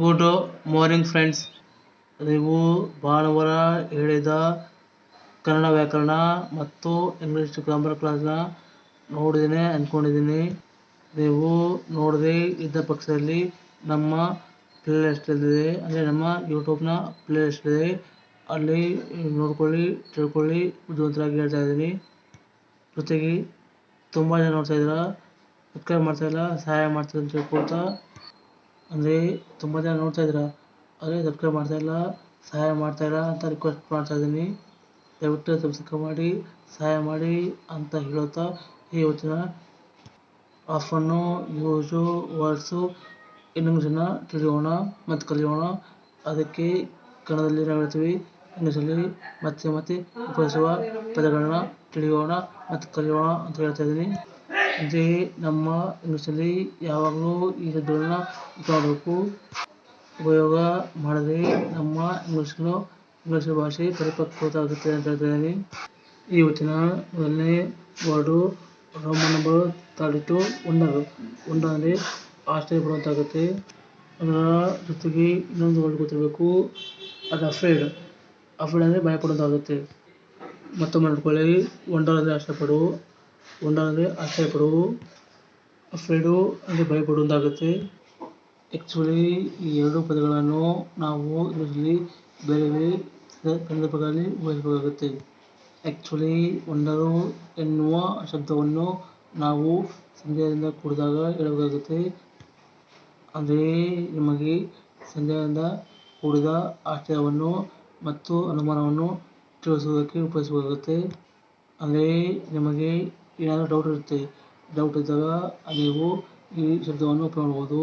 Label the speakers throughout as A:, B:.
A: Good morning friends ನೀವು ಭಾನುವಾರ ಹೇಳಿದ ಕನ್ನಡ ವ್ಯಾಕರಣ ಮತ್ತು ಇಂಗ್ಲೀಷ್ ಗ್ರಾಮರ್ ಕ್ಲಾಸ್ನ ನೋಡಿದ್ದೀನಿ ಅಂದ್ಕೊಂಡಿದ್ದೀನಿ ನೀವು ನೋಡದೆ ಇದ್ದ ಪಕ್ಷದಲ್ಲಿ ನಮ್ಮ ಪ್ಲೇ ಲಿಸ್ಟಲ್ಲಿದೆ ಅಂದರೆ ನಮ್ಮ ಯೂಟ್ಯೂಬ್ನ ಪ್ಲೇ ಲಿಸ್ಟ್ ಅಲ್ಲಿ ನೋಡ್ಕೊಳ್ಳಿ, ತಿಳ್ಕೊಳ್ಳಿ, ಬುದ್ಧಿವಂತರಾಗಿ ಹೇಳ್ತಾ ಇದ್ದೀನಿ. ಜೊತೆಗೆ ತುಂಬ ಜನ ನೋಡ್ತಾ ಇದ್ದೀರಾ. ಸಬ್ಸ್ಕ್ರೈಬ್ ಮಾಡ್ತಾ ಇಲ್ಲ, ಸಹಾಯ ಮಾಡ್ತೀರಿ ಅಂತ ತಿಳ್ಕೊಳ್ತಾ ಅಂದರೆ ತುಂಬ ಜನ ನೋಡ್ತಾ ಇದ್ದೀರಾ ಆದರೆ ಸಬ್ಸ್ಕ್ರೈಬ್ ಮಾಡ್ತಾ ಇಲ್ಲ, ಸಹಾಯ ಮಾಡ್ತಾ ಇಲ್ಲ ಅಂತ ರಿಕ್ವೆಸ್ಟ್ ಮಾಡ್ತಾ ಇದ್ದೀನಿ. ದಯವಿಟ್ಟು ಸಬ್ಸ್ಕ್ರೈಬ್ ಮಾಡಿ, ಸಹಾಯ ಮಾಡಿ ಅಂತ ಹೇಳುತ್ತಾ ಇವತ್ತಿನ ಆಫನ್ನು ಯೂಸು ವರ್ಡ್ಸು ಇಂಗ್ಲೀಷನ್ನು ತಿಳಿಯೋಣ ಮತ್ತು ಕಲಿಯೋಣ. ಅದಕ್ಕೆ ಕನ್ನಡದಲ್ಲಿ ನಾವು ಹೇಳ್ತೀವಿ, ಇಂಗ್ಲೀಷಲ್ಲಿ ಮತ್ತೆ ಮತ್ತೆ ಉಪಯೋಗಿಸುವ ಪದಗಳನ್ನ ತಿಳಿಯೋಣ ಮತ್ತು ಕಲಿಯೋಣ ಅಂತ ಹೇಳ್ತಾ ಇದ್ದೀನಿ. ಅಂತೆಯೇ ನಮ್ಮ ಇಂಗ್ಲೀಷಲ್ಲಿ ಯಾವಾಗಲೂ ಈ ಶಬ್ದಗಳನ್ನ ಮಾಡಬೇಕು ಉಪಯೋಗ ಮಾಡಿದ್ರೆ ನಮ್ಮ ಇಂಗ್ಲೀಷನ್ನು ಇಂಗ್ಲೀಷ್ ಭಾಷೆ ಪರಿಪಕ್ವತೆ ಆಗುತ್ತೆ ಅಂತ ಹೇಳ್ತೀನಿ ಈ ಇವತ್ತಿನ ಮೊದಲನೇ word Roman number thirty two wonder wonder ಅಂದರೆ ಆಶ್ಚರ್ಯ ಪಡುವಂತಾಗುತ್ತೆ ಅದರ ಜೊತೆಗೆ ಇನ್ನೊಂದು ವರ್ಡ್ ಗೊತ್ತಿರಬೇಕು. ಅದು ಅಫ್ರೇಡ್ ಅಫ್ರೇಡ್ ಅಂದರೆ ಭಯ ಪಡುವಂತಾಗುತ್ತೆ ಮತ್ತೊಮ್ಮೆ ನೋಡ್ಕೊಳ್ಳಿ. ಒಂಡರ್ ಅಂದರೆ ಆಶ್ಚರ್ಯಪಡು ವಂಡರ್ ಆಶ್ಚರ್ಯ ಆಶ್ಚರ್ಯಪಡು. ಅಫ್ರೇಡು ಅಂದರೆ ಭಯ ಪಡುವಂತಾಗುತ್ತೆ ಆ್ಯಕ್ಚುಲಿ ಈ ಎರಡು ಪದಗಳನ್ನು ನಾವು ಇದರಲ್ಲಿ ಬೇರೆ ಬೇರೆ ಸಂದರ್ಭಗಳಲ್ಲಿ ಉಪಯೋಗಿಸಬೇಕಾಗುತ್ತೆ ಆ್ಯಕ್ಚುಲಿ ವಂಡರು ಎನ್ನುವ ಶಬ್ದವನ್ನು ನಾವು ಸಂಧ್ಯಾದಿಂದ ಕೂಡಿದಾಗ ಹೇಳಬೇಕಾಗುತ್ತೆ. ಅಂದರೆ ನಿಮಗೆ ಸಂಧ್ಯಾದಿಂದ ಕೂಡಿದ ಆಶ್ಚರ್ಯವನ್ನು ಮತ್ತು ಅನುಮಾನವನ್ನು ತಿಳಿಸುವುದಕ್ಕೆ ಉಪಯೋಗಿಸಬೇಕಾಗುತ್ತೆ. ಅಂದರೆ ನಿಮಗೆ ಏನಾದರೂ ಡೌಟ್ ಇರುತ್ತೆ ಡೌಟ್ ಇದ್ದಾಗ ನೀವು ಈ ಶಬ್ದವನ್ನು ಉಪಯೋಗ ಮಾಡ್ಬೋದು.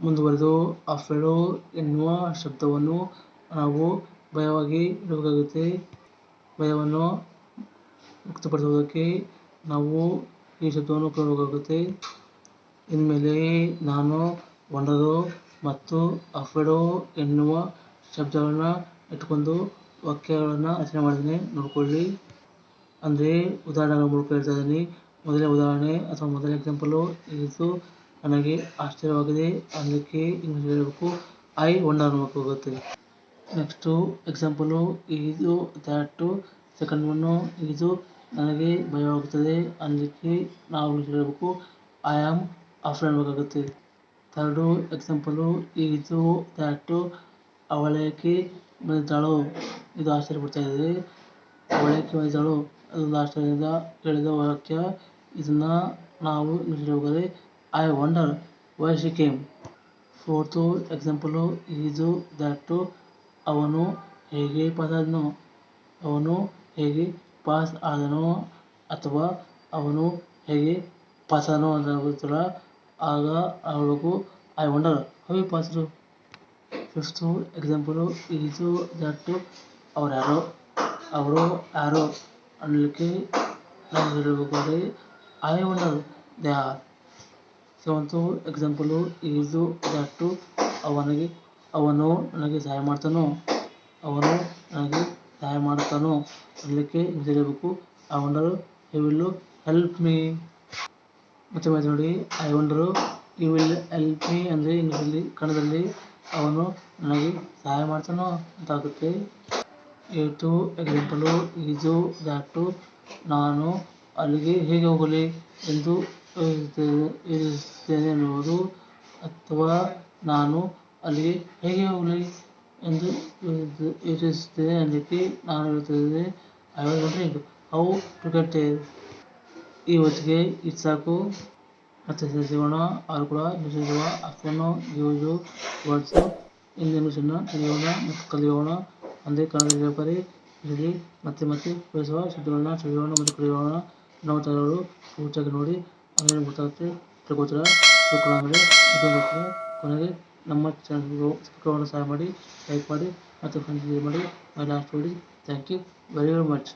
A: ಮುಂದುವರೆದು ಅಫ್ರೇಡು ಎನ್ನುವ ಶಬ್ದವನ್ನು ನಾವು ಭಯವಾಗಿ ಇಡಬೇಕಾಗುತ್ತೆ. ಭಯವನ್ನು ವ್ಯಕ್ತಪಡಿಸುವುದಕ್ಕೆ ನಾವು ಈ ಶಬ್ದವನ್ನು ಉಪಯೋಗಬೇಕಾಗುತ್ತೆ ಇನ್ಮೇಲೆ ನಾನು ಒಂಡರು ಮತ್ತು ಅಫೆಡು ಎನ್ನುವ ಶಬ್ದಗಳನ್ನು ಇಟ್ಕೊಂಡು ವಾಕ್ಯಗಳನ್ನು ರಚನೆ ಮಾಡಿದ್ದೀನಿ. ನೋಡ್ಕೊಳ್ಳಿ. ಅಂದರೆ ಉದಾಹರಣೆಗಳ ಮೂಲಕ ಹೇಳ್ತಾ ಇದ್ದೀನಿ. ಮೊದಲನೇ ಉದಾಹರಣೆ ಅಥವಾ ಮೊದಲ ಎಕ್ಸಾಂಪಲು ಇದು ನನಗೆ ಆಶ್ಚರ್ಯವಾಗಿದೆ. ಅದಕ್ಕೆ ಇಂಗ್ಲೀಷ್ ಹೇಳಬೇಕು. ಐ ವಂಡರ್ ಅನ್ನಬೇಕಾಗುತ್ತೆ ನೆಕ್ಸ್ಟು ಎಕ್ಸಾಂಪಲು ಇದು ದ್ಯಾಟು ಸೆಕೆಂಡ್ ಒನ್ನು ಇದು ನನಗೆ ಭಯವಾಗುತ್ತದೆ. ಅದಕ್ಕೆ ನಾವು ಇಂಗ್ಲೀಷ್ ಹೇಳಬೇಕು. ಐ ಆಮ್ ಅಫ್ರೇಡ್ ಅನ್ನಬೇಕಾಗುತ್ತೆ ಥರ್ಡು ಎಕ್ಸಾಂಪಲು ಇದು ದ್ಯಾಟು ಅವಳೇಕೆ ಬಂದಿದ್ದಾಳು ಇದು ಆಶ್ಚರ್ಯ ಪಡ್ತಾ ಇದೆ ಅದೊಂದು ಆಶ್ಚರ್ಯದಿಂದ ಹೇಳಿದ ವಾಕ್ಯ, ಇದನ್ನ ನಾವು ಇಂಗ್ಲೀಷ್ ಹೇಳಬೇಕಾದ್ರೆ I wonder why she came fourth example ಇದು ದಟ್ಟು ಅವನು ಹೇಗೆ ಪಾಸ್ ಆದನು? ಅವನು ಹೇಗೆ ಪಾಸ್ ಆದನು? ಅಥವಾ ಅವನು ಹೇಗೆ ಪಾಸ್ ಆದನು ಅಂತ ಗೊತ್ತಿಲ್ಲ. ಆಗ ಅವಳಿಗು I wonder how pass passed fifth example ಇದು ದಟ್ಟು ಅವ್ರು ಯಾರೋ ಅವರು ಯಾರು ಅನ್ನಲಿಕ್ಕೆ ನಾವು ಹೇಳಬೇಕಾದರೆ I wonder they are seventh example ಇದು ದಟ್ಟು ಅವನಿಗೆ, ಅವನು ನನಗೆ ಸಹಾಯ ಮಾಡ್ತಾನೋ, ಅವನು ನನಗೆ ಸಹಾಯ ಮಾಡ್ತಾನೋ ಅನ್ನಲಿಕ್ಕೆ ಹೇಳಬೇಕು I wonder he will help me ಮತ್ತೆ ಮತ್ತೆ ನೋಡಿ. I wonder you will help me ಅಂದರೆ ಇಂಗ್ಲೀಷಲ್ಲಿ, ಕನ್ನಡದಲ್ಲಿ, ಅವನು ನನಗೆ ಸಹಾಯ ಮಾಡ್ತಾನೋ ಅಂತ ಆಗುತ್ತೆ ಏಯ್ತು ಎಕ್ಸಾಂಪಲು, ಈಜು ದಾಟು ನಾನು, ಅಲ್ಲಿಗೆ ಹೇಗೆ ಹೋಗಲಿ ಎಂದು ಯೋಚಿಸುತ್ತೇನೆ ಎನ್ನುವುದು ಅಥವಾ ನಾನು ಅಲ್ಲಿಗೆ ಹೇಗೆ ಹೋಗಲಿ ಎಂದು ಯೋಚಿಸುತ್ತೇನೆ ಅನ್ನಲಿಕ್ಕೆ ನಾನು ಹೇಳುತ್ತೇನೆ. I was wondering how to get ಹೊತ್ತಿಗೆ ಇದು ಸಾಕು. ಮತ್ತೆ ಸಿಗೋಣ ಅವರು ಕೂಡ ಇಂಗ್ಲೀಷಿರುವ ಅಫನ್ನು ಯೂಸು ವರ್ಡ್ಸು ಇಂದಿನ ಇಂಗ್ಲೀಷನ್ನು ತಿಳಿಯೋಣ ಮತ್ತು ಕಲಿಯೋಣ ಅಂದರೆ ಕಾಲದಲ್ಲಿ ವ್ಯಾಪಾರಿ ಇಲ್ಲಿ ಮತ್ತೆ ಮತ್ತೆ ಉಪಯೋಗಿಸುವ ಶಬ್ದಗಳನ್ನ ತಿಳಿಯೋಣ ಮತ್ತು ನೋಡ್ತಾ ಇರೋರು ಪೂರ್ತಿಯಾಗಿ ನೋಡಿ ಆಮೇಲೆ ಗೊತ್ತಾಗುತ್ತೆ ತಿಳ್ಕೊತೀರ ಇದು ಕೊನೆಗೆ ನಮ್ಮ ಚಾನಲ್ಗೂ ಸಹಾಯ ಮಾಡಿ, ಲೈಕ್ ಮಾಡಿ ಮತ್ತು ಫ್ರೆಂಡ್ಸ್ ಮಾಡಿ ಲಾಸ್ಟ್ ನೋಡಿ. Thank you very very much